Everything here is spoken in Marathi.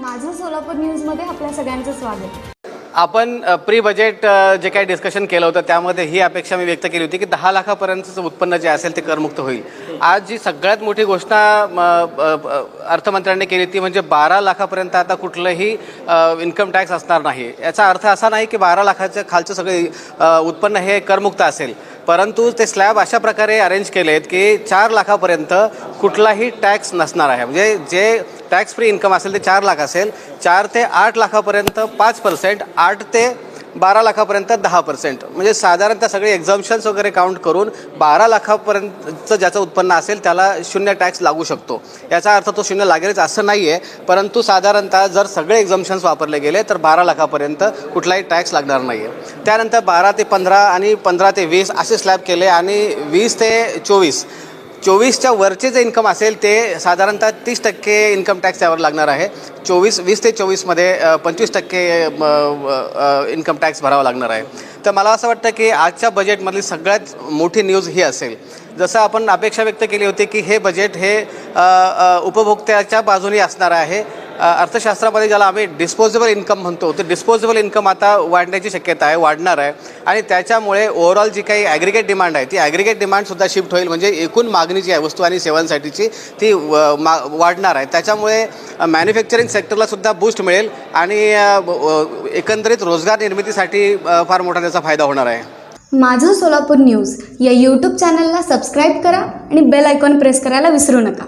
माझं सोलापूर न्यूजमध्ये आपल्या सगळ्यांचं स्वागत. आपण प्री बजेट जे काही डिस्कशन केलं होतं त्यामध्ये ही अपेक्षा मी व्यक्त केली होती की दहा लाखापर्यंतचं उत्पन्न जे असेल ते करमुक्त होईल. आज जी सगळ्यात मोठी घोषणा म, अर्थमंत्र्यांनी केली ती म्हणजे बारा लाखापर्यंत आता कुठलंही इन्कम टॅक्स असणार नाही. याचा अर्थ असा नाही की बारा लाखाच्या खालचं सगळे उत्पन्न हे करमुक्त असेल. परंतु ते स्लॅब अशा प्रकारे अरेंज केले आहेत की चार लाखापर्यंत कुठलाही टॅक्स नसणार आहे. म्हणजे जे टॅक्स फ्री इन्कम असेल ते चार लाख असेल. चार ते आठ लाखापर्यंत पाच पर्सेंट आठ ते बारा लाखापर्यंत दहा पर्सेंट म्हणजे साधारणतः सगळे एक्झाम्शन्स वगैरे काउंट करून बारा लाखापर्यंतचं ज्याचं उत्पन्न असेल त्याला शून्य टॅक्स लागू शकतो. याचा अर्थ तो शून्य लागेलच असं नाही आहे परंतु साधारणतः जर सगळे एक्झाम्शन्स वापरले गेले तर बारा लाखापर्यंत कुठलाही टॅक्स लागणार नाही आहे त्यानंतर बारा ते पंधरा आणि पंधरा ते वीस असे स्लॅब केले आणि वीस ते चोवीस चोवीसच्या वरचे जे इन्कम असेल ते साधारणतः तीस टक्के इन्कम टॅक्स त्यावर लागणार आहे. चोवीस वीस ते चोवीसमध्ये पंचवीस टक्के इन्कम टॅक्स भरावा लागणार आहे. तर मला असं वाटतं की आजच्या बजेटमधली सगळ्यात मोठी न्यूज ही असेल. जसं आपण अपेक्षा व्यक्त केली होती की हे बजेट हे उपभोक्त्याच्या बाजूने असणार आहे. अर्थशास्त्रामध्ये ज्याला आम्ही डिस्पोजेबल इन्कम म्हणतो ते डिस्पोजेबल इन्कम आता वाढण्याची शक्यता आहे वाढणार आहे. आणि त्याच्यामुळे ओव्हरऑल जी काही ॲग्रिगेट डिमांड आहे ती ॲग्रिगेट डिमांडसुद्धा शिफ्ट होईल. म्हणजे एकूण मागणी जी आहे वस्तू आणि सेवांसाठीची ती व- मा वाढणार आहे. त्याच्यामुळे मॅन्युफॅक्चरिंग सेक्टरलासुद्धा बूस्ट मिळेल आणि एकंदरीत रोजगार निर्मितीसाठी फार मोठा त्याचा फायदा होणार आहे. माझं सोलापूर न्यूज या यूट्यूब चॅनलला सबस्क्राईब करा आणि बेल आयकॉन प्रेस करायला विसरू नका.